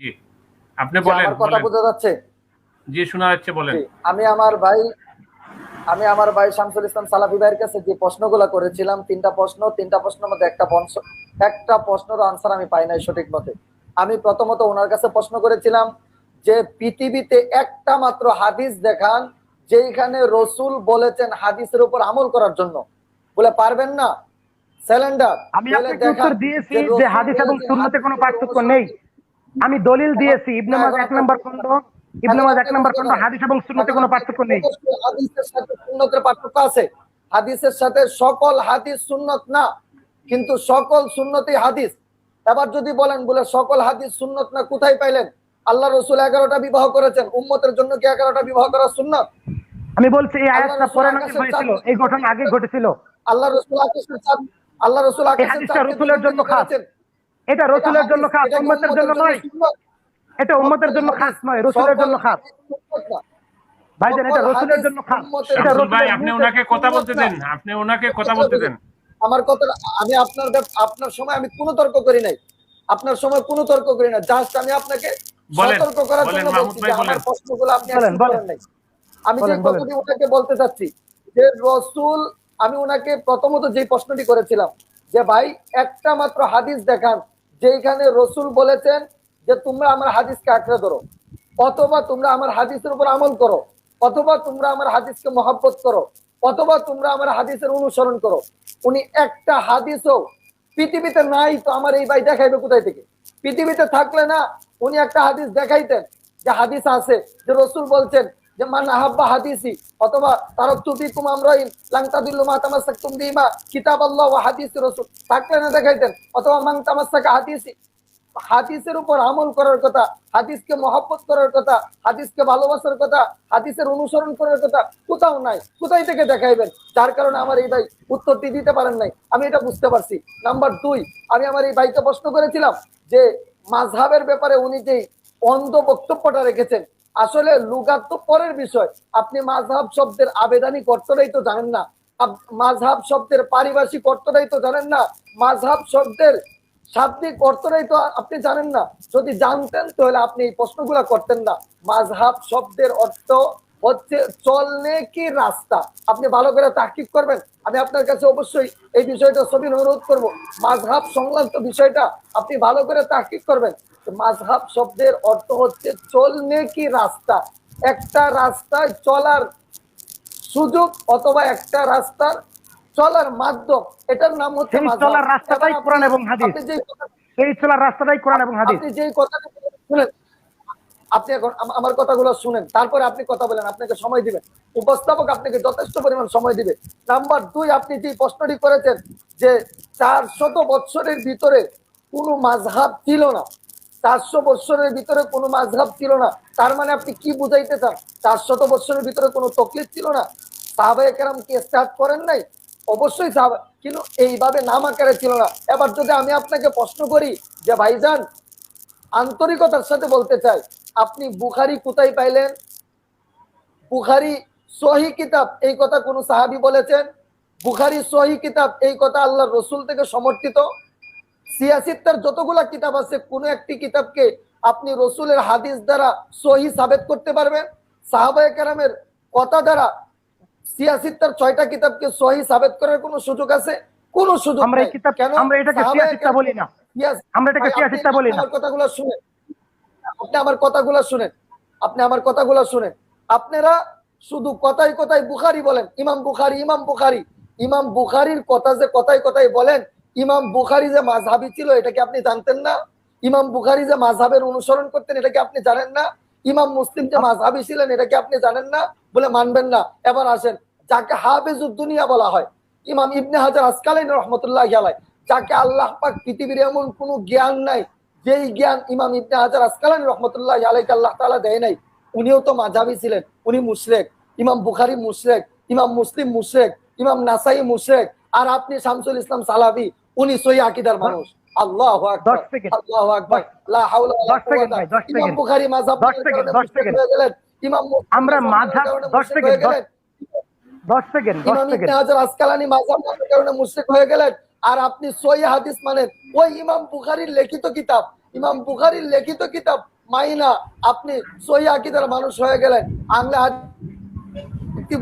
জি। আপনি বলেন আমার কথা বোঝা যাচ্ছে? জি শোনা যাচ্ছে বলেন। আমি আমার ভাই আমি আমার ভাই শামসুল ইসলাম সালাফি ভাইয়ের কাছে যে প্রশ্নগুলো করেছিলাম তিনটা প্রশ্ন তিনটা প্রশ্নের মধ্যে একটা একটা প্রশ্নের আনসার আমি পাই নাই সঠিক মতে। আমি প্রথমত ওনার কাছে প্রশ্ন করেছিলাম যে পৃথিবীতে একটা মাত্র হাদিস দেখান যেখানে রসুল বলেছেন হাদিসের উপর আমল করার জন্য। বলে পারবেন না? সিলিন্ডার আমি আপনাকে উত্তর দিয়েছি যে হাদিস এবং সুন্নতে কোনো পার্থক্য নেই। আমি দলিল দিয়েছি ইবনে মাজ এক নম্বর খণ্ড ইবনে মাজ এক নম্বর খণ্ড হাদিস এবং সুন্নতে কোনো পার্থক্য নেই। হাদিসের সাথে সুন্নতের পার্থক্য আছে। হাদিসের সাথে সকল হাদিস সুন্নত না কিন্তু সকল সুন্নতি হাদিস। এবার যদি বলেন বলে সকল হাদিস সুন্নত না কোথায় পাইলেন? আল্লাহ রসুল এগারোটা বিবাহ করেছেন। উম্মতের জন্য কি এগারোটা বিবাহ করা সুন্নত? আমি বলছি এই আয়াতটা পরে আকাশের হয়েছিল? এই ঘটনা আগে ঘটেছিল। আল্লাহ রসুল আকাশের চাঁদ আল্লাহ রসুল আকাশের চাঁদকে রসুলের জন্য। করেছেন। এটা রসুলের জন্য খাস উম্মতের জন্য নয়। এটা উম্মতের জন্য খাস নয় রসুলের জন্য খাস। ভাইজান এটা রসুলের জন্য খাস। এটা শামসুল ভাই আপনি ওনাকে কথা বলতে দেন আপনি ওনাকে কথা বলতে দেন। আমার কথা আমি আপনার আপনার সময় আমি কোনো তর্ক করি নাই। আপনার সময় কোনো তর্ক করি না জাস্ট আমি আপনাকে সতর্ক করার জন্য বলছি যে আমার প্রশ্নগুলো আপনি বলেন, বলেন। করেন নাই। আমি যে। কথাটি ওনাকে বলতে চাচ্ছি যে রসুল আমি ওনাকে প্রথমত যে প্রশ্নটি করেছিলাম যে ভাই একটা মাত্র হাদিস দেখান যেখানে রসুল বলেছেন যে, তোমরা আমার হাদিসকে আঁকড়ে ধরো, অথবা তোমরা আমার হাদিসের উপর আমল করো, অথবা তোমরা আমার হাদিসকে মহাব্বত করো, অথবা তোমরা আমার হাদিসের অনুসরণ করো। উনি একটা হাদিসও পৃথিবীতে নাই তো আমার এই ভাই দেখাইবে কোথায় থেকে? পৃথিবীতে থাকলে না, উনি একটা হাদিস দেখাইতেন যে, হাদিস আছে যে, রসুল বলছেন যে মান আহাব্বা হাদিসি, অথবা তারকতু বিকুম আমরাইন লাং তাদিল্লু মা তামাসসাকতুম বিমা কিতাবাল্লাহ ওয়া হাদিস রাসূল। থাকলে না দেখাইতেন, অথবা মান তামাসসাকা হাদিসি। হাদিসের উপর আমল করার কথা, হাদিসকে মহব্বত করার কথা, হাদিসকে ভালোবাসার কথা, হাদিসের অনুসরণ করার কথা কোথাও নাই, কোথায় থেকে দেখাইবেন? যার কারণে আমার এই ভাই উত্তরটি দিতে পারেন নাই। আমি এটা বুঝতে পারছি। নাম্বার দুই, আমি আমার এই ভাইকে প্রশ্ন করেছিলাম যে, মাঝহাবের ব্যাপারে উনি যে অন্ধ বক্তব্যটা রেখেছেন আসলে লুগাত তো পরের বিষয়। আপনি মাঝহাব শব্দের আবেদানিক অর্থটাই তো জানেন না। মাঝহাব শব্দের পারিভাষিক অর্থটাই তো জানেন না। মাঝহাব শব্দের শাব্দিক অর্থটাই তো আপনি জানেন না। যদি জানতেন তাহলে আপনি এই প্রশ্নগুলা করতেন না। মাঝহাব শব্দের অর্থ হচ্ছে চলনে কি রাস্তা? আপনি ভালো করে তাকিব করবেন। আমি আপনার কাছে অবশ্যই এই বিষয়টা ছবি অনুরোধ করব। মাঝহাব সংক্রান্ত বিষয়টা আপনি ভালো করে তাকিব করবেন। মাঝহাব শব্দের অর্থ হচ্ছে চলনে কি রাস্তা? একটা রাস্তায় চলার সুযোগ অথবা একটা রাস্তার চলার মাধ্যম। এটার নাম হচ্ছে সেই। চলার রাস্তাটাই কোরআন এবং হাদিস। আপনি যেই কথা- এই চলার রাস্তাটাই কোরআন এবং হাদিস। আপনি যেই কথাটা শুনেন আপনি এখন আমার কথাগুলো শুনেন, তারপরে আপনি কথা বলেন, আপনাকে সময় দিবেন। উপস্থাপক আপনাকে যথেষ্ট পরিমাণ সময় দিবে। নাম্বার দুই, আপনি যে প্রশ্নটি করেছেন যে চার শত বৎসরের ভিতরে কোনো মাঝহাব ছিল না চারশো বৎসরের ভিতরে কোনো মাঝহাব ছিল না, তার মানে আপনি কি বুঝাইতে চান? চারশত বৎসরের ভিতরে কোনো তকলিফ ছিল না? সাহাবায়ে কেরাম কি স্টার্ট করেন নাই? অবশ্যই সাহাবা কিন্তু এইভাবে নাম আকারে ছিল না। এবার যদি আমি আপনাকে প্রশ্ন করি যে ভাইজান, আন্তরিকতার সাথে বলতে চাই আপনি বুখারি কোথায় পাইলেন? বুখারি সহি কিতাব এই কথা কোন সাহাবি বলেছেন? বুখারি সহি কিতাব এই কথা আল্লাহ রসুল থেকে সমর্থিত। সিয়াসিত্তার যতগুলা কিতাব আছে কোন একটি কিতাবকে আপনি রসুলের হাদিস দ্বারা সহি সাবেত করতে পারবেন। সাহাবায়ে কেরামের কথা দ্বারা সিয়াসিত্তার ছয়টা কিতাবকে সহি সাবেত করার কোনো সুযোগ আছে? কোনো সুযোগ আমরা এই কিতাব আমরা এটাকে সিয়াসিত্তা বলি না। আমরা এটাকে সিয়াসিত্তা বলি না। কথাগুলো শুনেন। আপনি আমার কথাগুলো শুনেন। আপনি আমার কথাগুলো শুনেন। আপনারা শুধু কথাই কথাই বুখারি বলেন। ইমাম বুখারি ইমাম বুখারি। ইমাম বুখারির কথা যে কথাই কথাই বলেন, ইমাম বুখারি যে মাঝহাবি ছিল, এটা কি আপনি জানতেন না? ইমাম বুখারি যে মাঝহাবের অনুসরণ করতেন, এটা কি আপনি জানেন না? ইমাম মুসলিম যে মাঝহাবি ছিলেন, এটা কি আপনি জানেন না? বলে মানবেন না। এবার আসেন, যাকে হাফেজুদ দুনিয়া বলা হয়, ইমাম ইবনে হাজার আসকালাইন রহমতুল্লাহ যাকে আল্লাহ পাক পৃথিবীর এমন কোনো জ্ঞান নাই যেই জ্ঞান ইমাম ইবনে হাজার আসকালানি রহমতুল্লাহ আলাইকে আল্লাহ তাআলা দেয় নাই উনিও তো মাঝাবি ছিলেন উনি মুশরেক ইমাম বুখারি মুশরেক ইমাম মুসলিম মুশরেক ইমাম নাসাই মুশরেক আর আপনি শামসুল ইসলাম সালাবি উনি সই আকিদার মানুষ। আল্লাহু। আল্লাহু আকবার। ইমাম। বুখারী ইমাম আমরা মাযহাব, কারণে দশ মুশরিক সেকেন্ড, দশ সেকেন্ড ইমাম ইবনে হাজার আসকালানি মাযহাব কারণে মুশরিক হয়ে গেলেন। আর আপনি সহি হাদিস মানেন। ওই ইমাম বুখারীর লিখিত কিতাব, ইমাম বুখারির লিখিত কিতাব মাইনা আপনি সহি আকিদার মানুষ হয়ে গেলেন। আংলা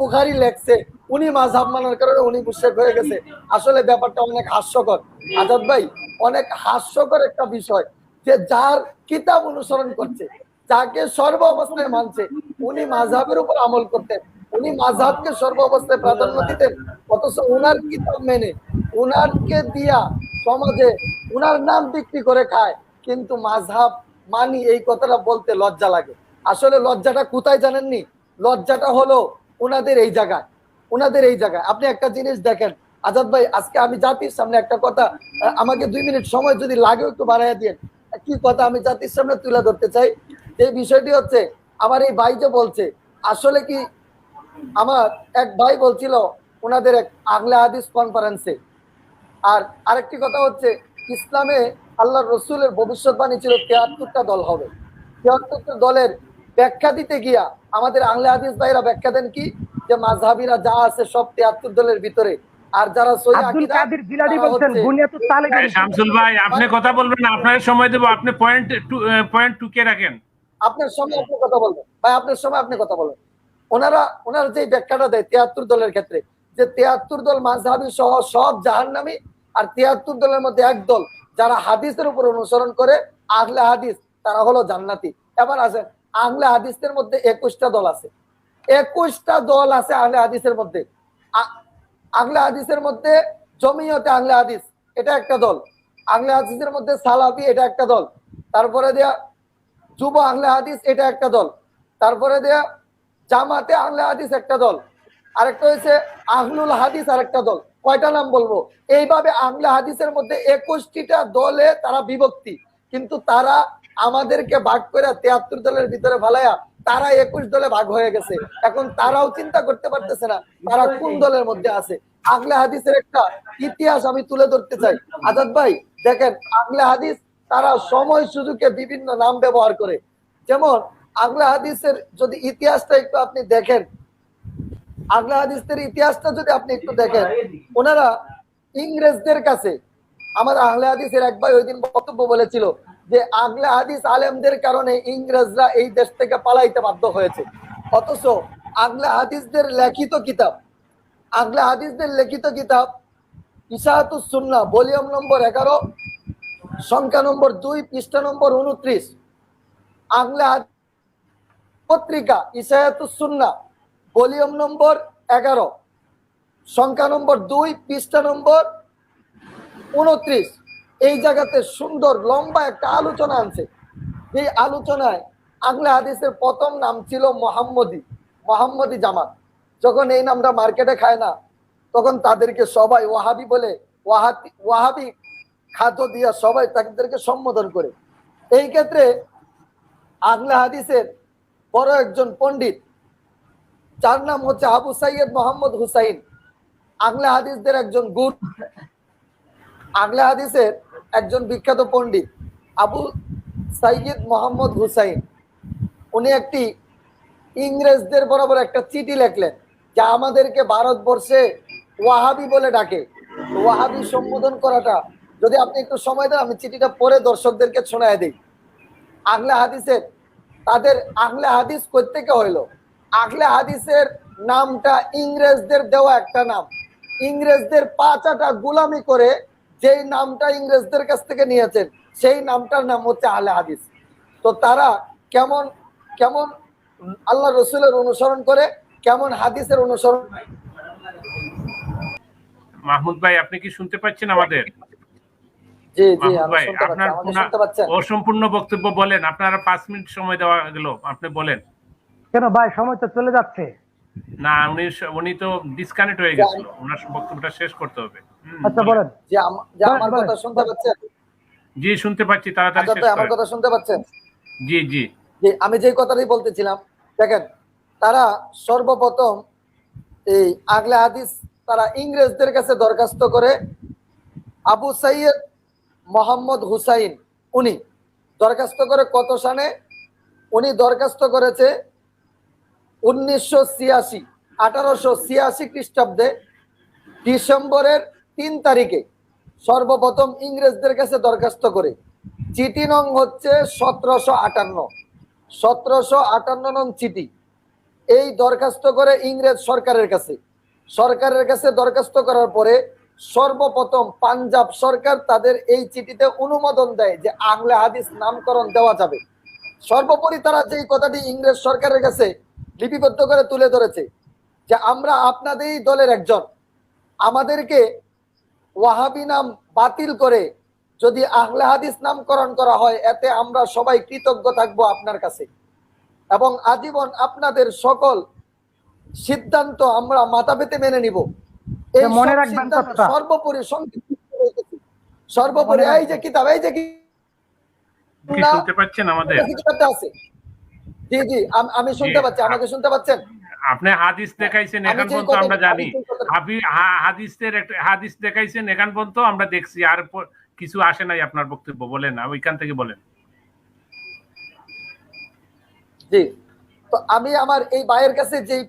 বুখারি লেখছে, উনি মাঝহাব মানার কারণে উনি হয়ে গেছে। আসলে ব্যাপারটা অনেক হাস্যকর। আজাদ ভাই, অনেক হাস্যকর একটা বিষয় যে যার কিতাব অনুসরণ করছে, যাকে সর্ব অবস্থায় মানছে, উনি মাঝহাবের উপর আমল করতেন। উনি মাঝহাবকে সর্ব অবস্থায় প্রাধান্য দিতেন, অথচ উনার কিতাব মেনে উনারকে দিয়া সমাজে উনার নাম বিক্রি করে খায়, কিন্তু মাঝহাব মানি এই কথাটা বলতে লজ্জা লাগে। আসলে লজ্জাটা কোথায় জানেননি? লজ্জাটা হলো উনাদের এই জায়গায়, উনাদের এই জায়গায়। আপনি একটা জিনিস দেখেন, আজাদ ভাই, আজকে আমি জাতির সামনে একটা কথা আমাকে দুই মিনিট সময় যদি লাগে একটু বাড়াইয়া দিয়ে কি কথা আমি জাতির সামনে তুলে ধরতে চাই? এই বিষয়টি হচ্ছে, আমার এই ভাই যে বলছে, আসলে কি আমার এক ভাই বলছিল ওনাদের এক আগলা হাদিস কনফারেন্সে আর আরেকটি কথা হচ্ছে ইসলামে আল্লাহ রসুলের ভবিষ্যৎবাণী ছিল তিয়াত্তরটা দল হবে। তিয়াত্তরটা দলের ব্যাখ্যা দিতে গিয়া আমাদের আংলে হাদিস ভাইরা ব্যাখ্যা দেন কি? যে মাঝহাবিরা যা আছে সব তিয়াত্তর দলের ভিতরে। আর যারা শামসুল ভাই আপনি কথা বলবেন আপনার সময় দেবো আপনি পয়েন্ট পয়েন্ট টুকে রাখেন। আপনার সময় আপনি কথা বলবেন। ভাই আপনার সময় আপনি কথা বলবেন। ওনারা ওনারা যে ব্যাখ্যাটা দেয় তিয়াত্তর দলের ক্ষেত্রে যে তিয়াত্তর দল মাঝহাবি সহ সব জাহান্নামী আর তিয়াত্তর দলের মধ্যে এক দল যারা হাদিসের উপর অনুসরণ করে, আহলে হাদিস, তারা হলো জান্নাতি। এবার আছে আহলে হাদিসের মধ্যে একুশটা দল আছে। একুশটা দল আছে আহলে হাদিসের মধ্যে। আহলে হাদিসের মধ্যে জমিয়তে আহলে হাদিস, এটা একটা দল। আহলে হাদিসের মধ্যে সালাফি, এটা একটা দল। তারপরে দেয়া যুব আহলে হাদিস, এটা একটা দল। তারপরে দেয়া জামাতে আহলে হাদিস, একটা দল। আরেকটা হয়েছে আহলুল হাদিস, আরেকটা দল। কয়টা নাম বলব? এইভাবে আহলে হাদিসের মধ্যে একুশটিটা দলে তারা বিভক্তি। কিন্তু তারা আমাদেরকে ভাগ করে তিয়াত্তর দলের ভিতরে ভালাইয়া তারা একুশ দলে ভাগ হয়ে গেছে। এখন তারাও চিন্তা করতে পারতেছে না তারা কোন দলের মধ্যে আছে। আগলে হাদিসের একটা ইতিহাস আমি তুলে ধরতে চাই। আজাদ ভাই, দেখেন আগলে হাদিস তারা সময় সুযোগে বিভিন্ন নাম ব্যবহার করে। যেমন আগলে হাদিসের যদি ইতিহাসটা একটু আপনি দেখেন আগলা হাদিসের ইতিহাসটা যদি আপনি একটু দেখেন, ওনারা ইংরেজদের কাছে, আমার আহলে হাদিসের এক ভাই ওই দিন বক্তব্য বলেছিল যে আগলা হাদিস আলেমদের কারণে ইংরেজরা এই দেশ থেকে পালাইতে বাধ্য হয়েছে। অথচ আগলা হাদিসদের লেখিত কিতাব, আগলা হাদিসদের লিখিত কিতাব, ইসাহাতুস সুন্না ভলিউম নম্বর এগারো, সংখ্যা নম্বর দুই, পৃষ্ঠা নম্বর উনত্রিশ, আগলা পত্রিকা ইসায়াতুস সুন্না ভলিউম নম্বর এগারো, সংখ্যা নম্বর দুই, পৃষ্ঠা নম্বর উনত্রিশ। এই জায়গাতে সুন্দর, লম্বা একটা আলোচনা আনছে। এই আলোচনায় আগলা হাদিসের প্রথম নাম ছিল মোহাম্মদী মোহাম্মদী জামাত। যখন এই নামটা মার্কেটে খায় না, তখন তাদেরকে সবাই ওয়াহাবি বলে ওয়াহাবি ওয়াহাবি খাদ্য দিয়া সবাই তাদেরকে সম্বোধন করে। এই ক্ষেত্রে আগলা হাদিসের বড় একজন পণ্ডিত যার নাম হচ্ছে আবু সাইয়দ মোহাম্মদ হুসাইন। আগলা হাদিসদের একজন গুর। আগলা হাদিসের একজন বিখ্যাত পণ্ডিত, আবু সাইয়দ মোহাম্মদ হুসাইন। উনি একটি ইংরেজদের বরাবর একটা চিঠি লেখলেন, যা আমাদেরকে ভারতবর্ষে ওয়াহাবি বলে ডাকে। ওয়াহাবি সম্বোধন করাটা, যদি আপনি একটু সময় দেন, আমি চিঠিটা পরে দর্শকদেরকে শোনায় দিই। আগলে হাদিসের, তাদের আগলে হাদিস থেকে হইল? আগলে হাদিসের নামটা ইংরেজদের দেওয়া একটা নাম। ইংরেজদের পাঁচাটা গুলামি করে যেই নামটা ইংরেজদের কাছ থেকে নিয়েছেন সেই নামটার নাম হচ্ছে আহলে হাদিস। তো তারা কেমন কেমন আল্লাহ রসুলের অনুসরণ করে কেমন হাদিসের অনুসরণ মাহমুদ ভাই আপনি কি শুনতে পাচ্ছেন আমাদের? জি জি আপনার অসম্পূর্ণ বক্তব্য বলেন আপনারা পাঁচ মিনিট সময় দেওয়া গেল আপনি বলেন। কেন ভাই সময় তো চলে যাচ্ছে। না উনি উনি তো ডিসকানেক্ট হয়ে গেছিল। ওনার বক্তব্যটা শেষ করতে হবে। আচ্ছা বলেন। যে আমার কথা শুনতে পাচ্ছেন? জি শুনতে পাচ্ছি তাড়াতাড়ি আচ্ছা শেষ ভাই, আমার কথা শুনতে পাচ্ছেন? জি জি। যে আমি যে কথাটাই বলতেছিলাম দেখেন তারা সর্বপ্রথম এই আগলে হাদিস তারা ইংরেজদের কাছে দরখাস্ত করে আবু সাইয়দ মোহাম্মদ হুসাইন উনি দরখাস্ত করে কত সানে উনি দরখাস্ত করেছে উনিশশো ছিয়াশি, আঠারোশো ছিয়াশি খ্রিস্টাব্দে ডিসেম্বরের তিন তারিখে সর্বপ্রথম ইংরেজদের কাছে দরখাস্ত করে। চিঠি নং হচ্ছে সতেরোশো আটান্ন। সতেরোশো আটান্ন নং চিঠি। এই দরখাস্ত করে ইংরেজ সরকারের কাছে। সরকারের কাছে দরখাস্ত করার পরে সর্বপ্রথম পাঞ্জাব সরকার তাদের এই চিঠিতে অনুমোদন দেয় যে আংলা হাদিস নামকরণ দেওয়া যাবে। সর্বোপরি তারা যেই কথাটি ইংরেজ সরকারের কাছে লিপিবদ্ধ করে তুলে ধরেছে যে আমরা আপনাদেরই দলের একজন। আমাদেরকে ওয়াহাবি নাম বাতিল করে যদি আহলে হাদিস নামকরণ করা হয় এতে আমরা সবাই কৃতজ্ঞ থাকব আপনার কাছে। এবং আজীবন আপনাদের সকল সিদ্ধান্ত আমরা মাথা পেতে মেনে নিব। এই মনে রাখবেন সর্বোপরি। সর্বোপরি এই যে কিতাব এই যে কি- কি শুনতে পাচ্ছেন আমাদের? কিতাবটা আছে। জি জি আম- শুনতে। পাচ্ছি আমাকে শুনতে পাচ্ছেন? আপনি হাদিস দেখাইছেন এখন পর্যন্ত আমরা জানি। হাদিসের একটা হাদিস দেখাইছেন এখন পর্যন্ত আমরা দেখছি আর কিছু আসে নাই আপনার বক্তব্য বলেন না ওইখান থেকে বলেন। জি তো আমি আমার এই ভাইয়ের কাছে যেই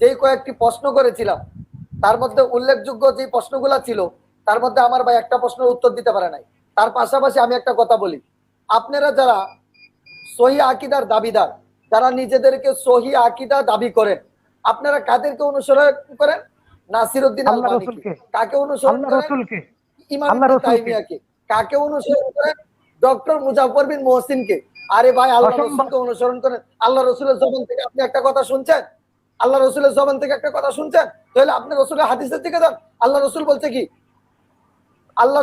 যেই কয়েকটি প্রশ্ন করেছিলাম তার মধ্যে উল্লেখযোগ্য যে প্রশ্নগুলো ছিল তার মধ্যে আমার ভাই একটা প্রশ্নের উত্তর দিতে পারে নাই। তার পাশাপাশি আমি একটা কথা বলি। আপনারা যারা সহি আকিদার দাবিদার। যারা নিজেদেরকে সহি আকিদা দাবি করেন। আপনারা কাদেরকে অনুসরণ করেন? মালিকি রসুলকে। কাকে অনুসরণ করেন? ইমাম। তাইমিয়াকে। কাকে অনুসরণ করেন? ডক্টর মুজাফর বিন মহসিনকে। আরে ভাই আল্লাহ। রসুলকে অনুসরণ করেন। আল্লাহ রসুলের জবান থেকে আপনি একটা কথা শুনছেন? আল্লাহ রসুলের জবান থেকে একটা কথা শুনছেন? তাহলে আপনি রসুলের হাদিসের দিকে যান। আল্লাহ রসুল বলছে কি? আল্লাহ